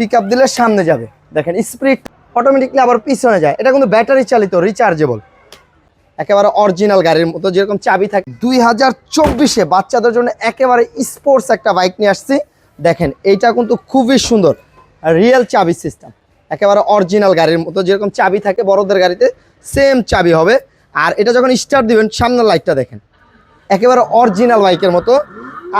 Pick up দিলে সামনে যাবে। দেখেন স্পিড অটোমেটিকলি আবার পিছনে যায়। এটা কিন্তু ব্যাটারি চালিত রিচার্জেবল একেবারে অরিজিনাল গাড়ির মতো, যেরকম চাবি থাকে। দুই হাজার চব্বিশে বাচ্চাদের জন্য একেবারে স্পোর্টস একটা বাইক নিয়ে আসছি। দেখেন, এইটা কিন্তু খুবই সুন্দর। রিয়েল চাবি সিস্টেম একেবারে অরিজিনাল গাড়ির মতো, যেরকম চাবি থাকে বড়দের গাড়িতে সেম চাবি হবে। আর এটা যখন স্টার্ট দিবেন, সামনের লাইটটা দেখেন। একেবারে অরিজিনাল বাইকের মতো।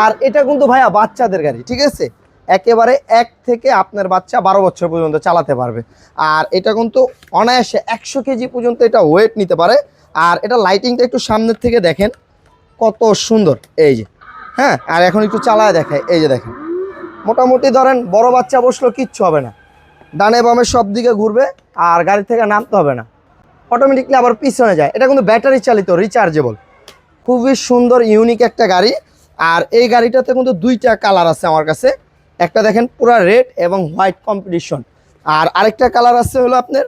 আর এটা কিন্তু ভাইয়া বাচ্চাদের গাড়ি, ঠিক আছে? একেবারে এক থেকে আপনার বাচ্চা বারো বছর পর্যন্ত চালাতে পারবে। আর এটা কিন্তু অনায়াসে একশো কেজি পর্যন্ত এটা ওয়েট নিতে পারে। আর এটা লাইটিংটা একটু সামনের থেকে দেখেন, কত সুন্দর। এই যে হ্যাঁ আর এখন একটু চালায় দেখায় এই যে দেখেন, মোটামুটি ধরেন বড় বাচ্চা বসল, কিচ্ছু হবে না। ডানে বামে সব দিকে ঘুরবে, আর গাড়ি থেকে নামতে হবে না। অটোমেটিকলি আবার পিছনে যায়। এটা কিন্তু ব্যাটারি চালিত রিচার্জেবল খুবই সুন্দর ইউনিক একটা গাড়ি। আর এই গাড়িটাতে কিন্তু দুইটা কালার আছে আমার কাছে। একটা দেখেন পুরো রেড এবং হোয়াইট কম্পিটিশন আর আরেকটা কালার আছে হলো আপনার,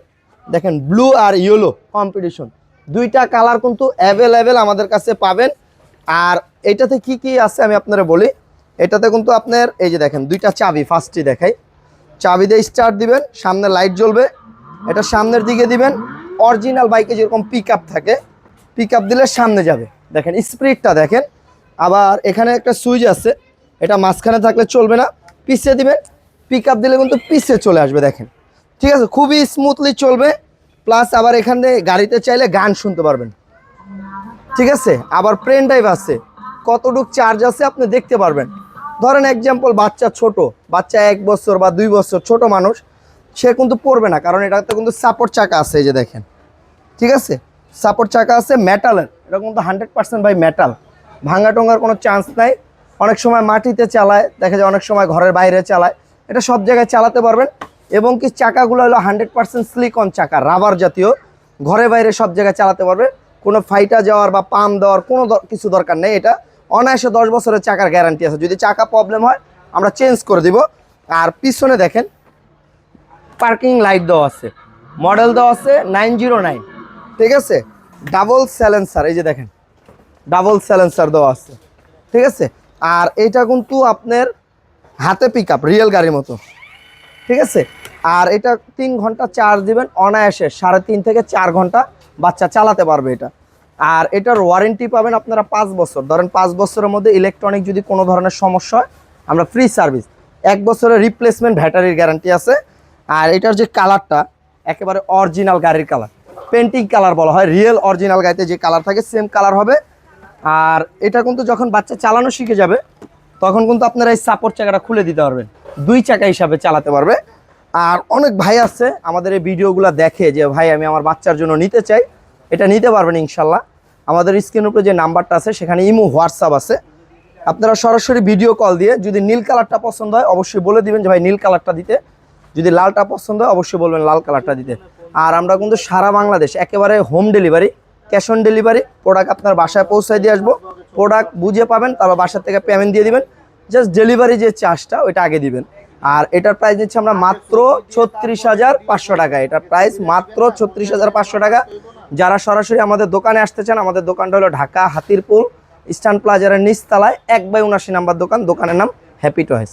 দেখেন ব্লু আর ইয়েলো কম্পিটিশন দুইটা কালার কিন্তু অ্যাভেলেবেল আমাদের কাছে পাবেন। আর এটাতে কি কি আছে আমি আপনারা বলি। এটাতে কিন্তু আপনার, এই যে দেখেন দুইটা চাবি ফার্স্টই দেখাই। চাবি দিয়ে স্টার্ট দিবেন, সামনে লাইট জ্বলবে। এটা সামনের দিকে দিবেন। অরিজিনাল বাইকে যেরকম পিক থাকে পিক দিলে সামনে যাবে। দেখেন স্পিডটা দেখেন। আবার এখানে একটা সুইচ আছে। এটা মাঝখানে থাকলে চলবে না। পিছিয়ে দিবেন পিক আপ দিলে কিন্তু পিছিয়ে চলে আসবে, দেখেন। ঠিক আছে, খুবই স্মুথলি চলবে প্লাস আবার এখানে গাড়িতে চাইলে গান শুনতে পারবেন। ঠিক আছে, আবার প্রেন ড্রাইভ আছে, কতটুক চার্জ আছে আপনি দেখতে পারবেন। ধরেন এক্সাম্পল বাচ্চা ছোট, বাচ্চা এক বছর বা দুই বছর ছোট মানুষ, সে কিন্তু পড়বে না, কারণ এটাতে কিন্তু সাপোর্ট চাকা আছে, এই যে দেখেন। ঠিক আছে সাপোর্ট চাকা আছে মেটালের এটা কিন্তু হান্ড্রেড পার্সেন্ট বাই মেটাল ভাঙা টঙ্গার কোনো চান্স নাই। অনেক সময় মাটিতে চালায়, দেখা যায় অনেক সময় ঘরের বাইরে চালায়। এটা সব জায়গায় চালাতে পারবেন এবং কি চাকাগুলো হলো হান্ড্রেড পার্সেন্ট স্লিকন চাকা রাবার জাতীয়। ঘরে বাইরে সব জায়গায় চালাতে পারবে। কোনো ফাইটা যাওয়ার বা পাম দেওয়ার কোনো কিছু দরকার নেই এটা। অনায়াসে দশ বছরের চাকার গ্যারান্টি আছে। যদি চাকা প্রবলেম হয়, আমরা চেঞ্জ করে দিব। আর পিছনে দেখেন পার্কিং লাইট দেওয়া আছে। মডেল দেওয়া আছে নাইন জিরো নাইন ঠিক আছে? ডাবল স্যালেন্সার এই যে দেখেন ডাবল স্যালেন্সার দেওয়া আছে। ঠিক আছে? আর এটা কিন্তু আপনার হাতে পিক আপ রিয়েল গাড়ির মতো। ঠিক আছে? আর এটা তিন ঘণ্টা চার্জ দিবেন, অনায়াসে সাড়ে তিন থেকে চার ঘণ্টা বাচ্চা চালাতে পারবে এটা। আর এটার ওয়ারেন্টি পাবেন আপনারা পাঁচ বছর। ধরেন পাঁচ বছরের মধ্যে ইলেকট্রনিক যদি কোনো ধরনের সমস্যা হয়, আমরা ফ্রি সার্ভিস এক বছরের রিপ্লেসমেন্ট ব্যাটারির গ্যারান্টি আছে। আর এটার যে কালারটা একেবারে অরিজিনাল গাড়ির কালার পেন্টিং কালার বলা হয় রিয়েল অরিজিনাল গাড়িতে যে কালার থাকে সেম কালার হবে। আর এটা কিন্তু যখন বাচ্চা চালানো শিখে যাবে, তখন কিন্তু আপনারা এই সাপোর্ট চাকাটা খুলে দিতে পারবেন। দুই চাকা হিসাবে চালাতে পারবে। আর অনেক ভাই আছে, আমাদের এই ভিডিওগুলো দেখে যে, ভাই, আমি আমার বাচ্চার জন্য নিতে চাই। এটা নিতে পারবেন ইনশাল্লাহ। আমাদের স্ক্রিনের উপরে যে নাম্বারটা আছে, সেখানে ইমো, হোয়াটসঅ্যাপ আছে। আপনারা সরাসরি ভিডিও কল দিয়ে যদি নীল কালারটা পছন্দ হয়, অবশ্যই বলে দিবেন যে, ভাই, নীল কালারটা দিতে। যদি লালটা পছন্দ হয়, অবশ্যই বলবেন লাল কালারটা দিতে। আর আমরা কিন্তু সারা বাংলাদেশ একেবারে home delivery cash on delivery product আপনার বাসায় পৌঁছায় দিয়ে আসব। প্রোডাক্ট বুঝে পাবেন, তারপর বাসা থেকে পেমেন্ট দিয়ে দিবেন। জাস্ট ডেলিভারি যে চার্জটা ওইটা আগে দিবেন। আর এটার প্রাইস নিচ্ছি আমরা মাত্র ছত্রিশ হাজার পাঁচশো টাকা। এটার প্রাইস মাত্র ছত্রিশ হাজার পাঁচশো টাকা। যারা সরাসরি আমাদের দোকানে আসতে চান, আমাদের দোকানটা হলো ঢাকা হাতিরপুল ইস্টার্ন প্লাজারের নিচতলায়, এক বাই উনাশি নাম্বার দোকান, দোকানের নাম হ্যাপি টয়েস